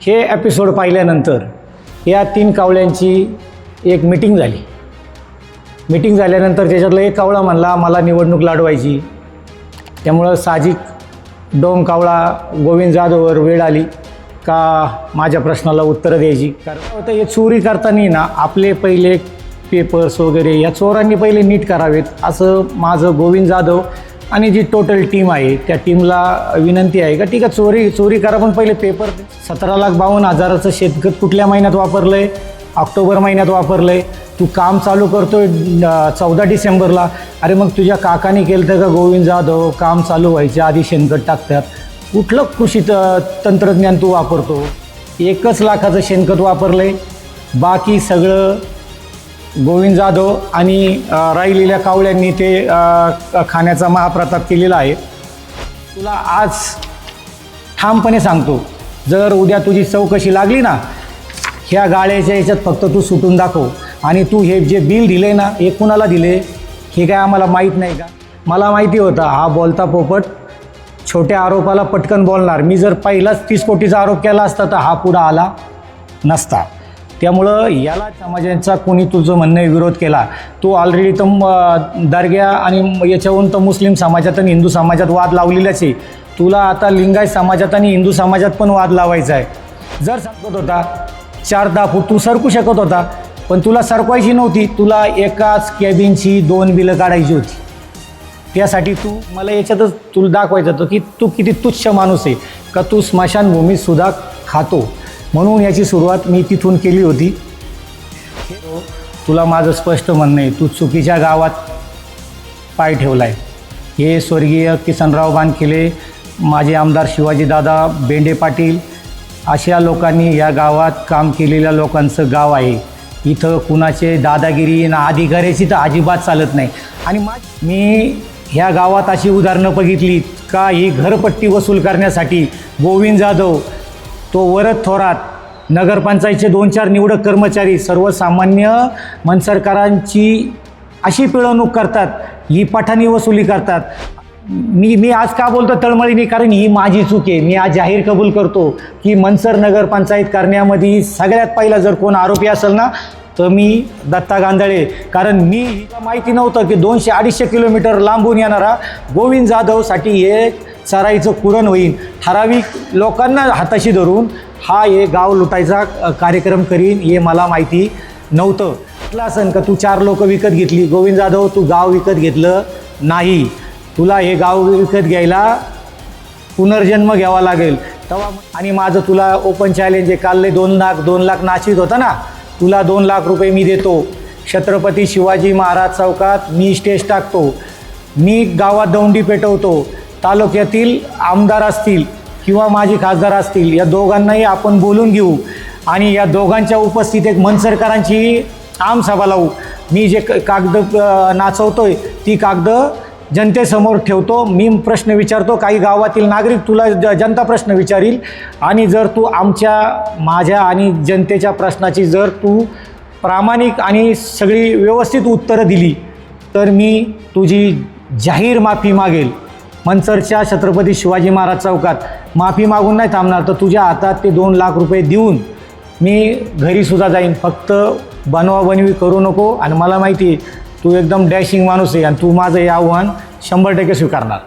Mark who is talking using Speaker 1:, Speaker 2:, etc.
Speaker 1: हे एपिसोड पाहिल्यानंतर या तीन कावळ्यांची एक मिटिंग झाली. मिटिंग झाल्यानंतर त्याच्यातला एक कावळा म्हणला मला निवडणूक लढवायची. त्यामुळं साहजिक डोम कावळा गोविंद जाधववर वेळ आली का माझ्या प्रश्नाला उत्तरं द्यायची. कारण होतं हे चोरी करताना ना आपले पहिले पेपर्स वगैरे या चोरांनी पहिले नीट करावेत असं माझं गोविंद जाधव आणि जी टोटल टीम आहे त्या टीमला विनंती आहे का? ठीक आहे चोरी चोरी करा पण पहिले पेपर सतरा लाख बावन्न हजाराचं शेतकत कुठल्या महिन्यात वापरलं आहे ऑक्टोबर महिन्यात वापरलं आहे तू काम चालू करतोय चौदा डिसेंबरला. अरे मग तुझ्या काकाने केलं तर का? गोविंद जाधव काम चालू व्हायच्या आधी शेणखत टाकतात. कुठलं कृषी त तंत्रज्ञान तू वापरतो? एकच लाखाचं शेणखत वापरलं आहे बाकी सगळं गोविंद जाधव आणि राहिलेल्या कावळ्यांनी ते खाण्याचा महाप्रताप केलेला आहे. तुला आज ठामपणे सांगतो जर उद्या तुझी चौकशी लागली ना ह्या गाळ्याच्या याच्यात फक्त तू सुटून दाखव. आणि तू हे जे बिल दिले ना हे कुणाला दिले हे काय आम्हाला माहीत नाही का? मला माहिती होतं हा बोलता पोपट छोट्या आरोपाला पटकन बोलणार. मी जर पहिलाच तीस कोटीचा आरोप केला असता तर हा पुढं आला नसता. त्यामुळं याला समाजाचा कोणी तुझं म्हणणं विरोध केला तू ऑलरेडी तर दर्ग्या आणि याच्याहून तर मुस्लिम समाजात आणि हिंदू समाजात वाद लावलेलाच आहे. तुला आता लिंगायत समाजात आणि हिंदू समाजात पण वाद लावायचा आहे. जर सांगत होता चार दहा फूट तू सरकू शकत होता पण तुला सरकवायची नव्हती. तुला एकाच कॅबिनची दोन बिलं काढायची होती. त्यासाठी तू मला याच्यातच तुला दाखवायचं होतं की तू किती तुच्छ माणूस आहे. का तू स्मशानभूमीत सुद्धा खातो. म्हणून याची सुरुवात मी तिथून केली होती. तुला माझं स्पष्ट म्हणणं आहे तू चुकीच्या गावात पाय ठेवला आहे हे स्वर्गीय किसनराव बानखिले माझे आमदार शिवाजीदादा बेंडे पाटील अशा लोकांनी या गावात काम केलेल्या लोकांचं गाव आहे. इथं कुणाचे दादागिरी ना अधिकाऱ्याची तर अजिबात चालत नाही. आणि मा मी ह्या गावात अशी उदाहरणं बघितली का ही घरपट्टी वसूल करण्यासाठी गोविंद जाधव तो वरद थोरात नगरपंचायतचे दोन चार निवडक कर्मचारी सर्वसामान्य मनसरकारांची अशी पिळवणूक करतात ही पठाणी वसुली करतात. मी मी आज का बोलतो तळमळीने? कारण ही माझी चूक आहे. मी आज जाहीर कबूल करतो की मनसर नगरपंचायत करण्यामध्ये सगळ्यात पहिला जर कोण आरोपी असेल ना तर मी दत्ता गांधळे. कारण मी हिला माहिती नव्हतं की दोनशे अडीचशे किलोमीटर लांबून येणारा गोविंद जाधवसाठी हे चराईचं कुरण होईल ठराविक लोकांना हाताशी धरून हा हे गाव लुटायचा कार्यक्रम करीन हे मला माहिती नव्हतं. म्हटलं असेल का तू चार लोक विकत घेतली? गोविंद जाधव तू गाव विकत घेतलं नाही. तुला हे गाव विकत घ्यायला पुनर्जन्म घ्यावा लागेल. तेव्हा आणि माझं तुला ओपन चॅलेंज आहे. काल दोन लाख दोन लाख नाशिक होता ना? तुला दोन लाख रुपये मी देतो. छत्रपती शिवाजी महाराज चौकात मी स्टेज टाकतो. मी गावात दौंडी पेटवतो. तालुक्यातील आमदार असतील किंवा माजी खासदार असतील या दोघांनाही आपण बोलून घेऊ. आणि या दोघांच्या उपस्थित एक मनसरकरांची आमसभा लावू. मी जे क- कागद नाचवतो नाचवतोय ती कागदं जनतेसमोर ठेवतो. मी प्रश्न विचारतो काही गावातील नागरिक तुला ज जनता प्रश्न विचारील. आणि जर तू आमच्या माझ्या आणि जनतेच्या प्रश्नाची जर तू प्रामाणिक आणि सगळी व्यवस्थित उत्तरं दिली तर मी तुझी जाहीर माफी मागेल. मनसरच्या छत्रपती शिवाजी महाराज चौकात. माफी मागून नाही थांबणार तर तुझ्या हातात ते दोन लाख रुपये देऊन मी घरीसुद्धा जाईन. फक्त बनवाबनवी करू नको आणि मला माहिती आहे तू एकदम डॅशिंग माणूस आहे आणि तू माझं हे आव्हान शंभर टक्के स्वीकारणार.